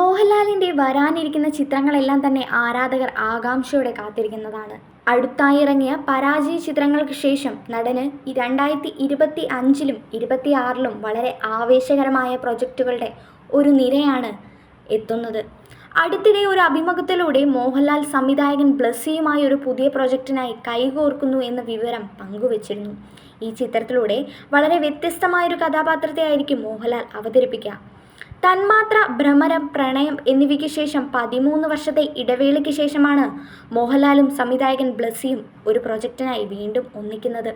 മോഹൻലാലിന്റെ വരാനിരിക്കുന്ന ചിത്രങ്ങളെല്ലാം തന്നെ ആരാധകർ ആകാംക്ഷയോടെ കാത്തിരിക്കുന്നതാണ്. അടുത്തായി ഇറങ്ങിയ പരാജയ ചിത്രങ്ങൾക്ക് ശേഷം നടന് രണ്ടായിരത്തി ഇരുപത്തി അഞ്ചിലും ഇരുപത്തിയാറിലും വളരെ ആവേശകരമായ പ്രൊജക്റ്റുകളുടെ ഒരു നിരയാണ് എത്തുന്നത്. അടുത്തിടെ ഒരു അഭിമുഖത്തിലൂടെ മോഹൻലാൽ സംവിധായകൻ ബ്ലസ്സിയുമായി ഒരു പുതിയ പ്രൊജക്റ്റിനായി കൈകോർക്കുന്നു എന്ന വിവരം പങ്കുവച്ചിരുന്നു. ഈ ചിത്രത്തിലൂടെ വളരെ വ്യത്യസ്തമായൊരു കഥാപാത്രത്തെ ആയിരിക്കും മോഹൻലാൽ അവതരിപ്പിക്കുക. തന്മാത്ര ഭ്രമരം പ്രണയം എന്നിവയ്ക്ക് ശേഷം പതിമൂന്ന് വർഷത്തെ ഇടവേളയ്ക്ക് ശേഷമാണ് മോഹൻലാലും സംവിധായകൻ ബ്ലസ്സിയും ഒരു പ്രൊജക്റ്റിനായി വീണ്ടും ഒന്നിക്കുന്നത്.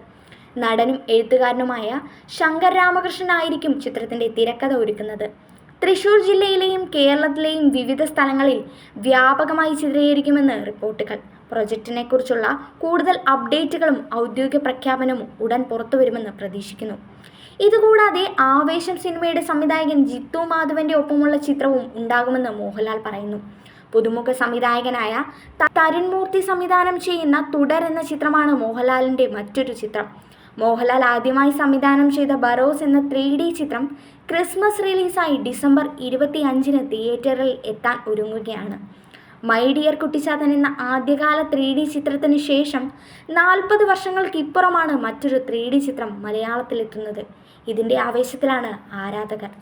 നടനും എഴുത്തുകാരനുമായ ശങ്കർ രാമകൃഷ്ണനായിരിക്കും ചിത്രത്തിന്റെ തിരക്കഥ ഒരുക്കുന്നത്. തൃശൂർ ജില്ലയിലെയും കേരളത്തിലെയും വിവിധ സ്ഥലങ്ങളിൽ വ്യാപകമായി ചിത്രീകരിക്കുമെന്ന് റിപ്പോർട്ടുകൾ. പ്രൊജക്റ്റിനെക്കുറിച്ചുള്ള കൂടുതൽ അപ്ഡേറ്റുകളും ഔദ്യോഗിക പ്രഖ്യാപനവും ഉടൻ പുറത്തുവരുമെന്ന് പ്രതീക്ഷിക്കുന്നു. ഇതുകൂടാതെ ആവേശം സിനിമയുടെ സംവിധായകൻ ജിത്തു മാധവന്റെ ഒപ്പമുള്ള ചിത്രവും ഉണ്ടാകുമെന്ന് മോഹൻലാൽ പറയുന്നു. പുതുമുഖ സംവിധായകനായ തരുൺമൂർത്തി സംവിധാനം ചെയ്യുന്ന തുടർ എന്ന ചിത്രമാണ് മോഹൻലാലിന്റെ മറ്റൊരു ചിത്രം. മോഹൻലാൽ ആദ്യമായി സംവിധാനം ചെയ്ത ബറോസ് എന്ന ത്രീ ഡി ചിത്രം ക്രിസ്മസ് റിലീസായി ഡിസംബർ ഇരുപത്തി അഞ്ചിന് തിയേറ്ററിൽ എത്താൻ ഒരുങ്ങുകയാണ്. മൈ ഡിയർ കുട്ടിച്ചാത്തൻ എന്ന ആദ്യകാല ത്രീ ഡി ചിത്രത്തിന് ശേഷം നാൽപ്പത് വർഷങ്ങൾക്കിപ്പുറമാണ് മറ്റൊരു ത്രീ ഡി ചിത്രം മലയാളത്തിലെത്തുന്നത്. ഇതിന്റെ ആവേശത്തിലാണ് ആരാധകർ.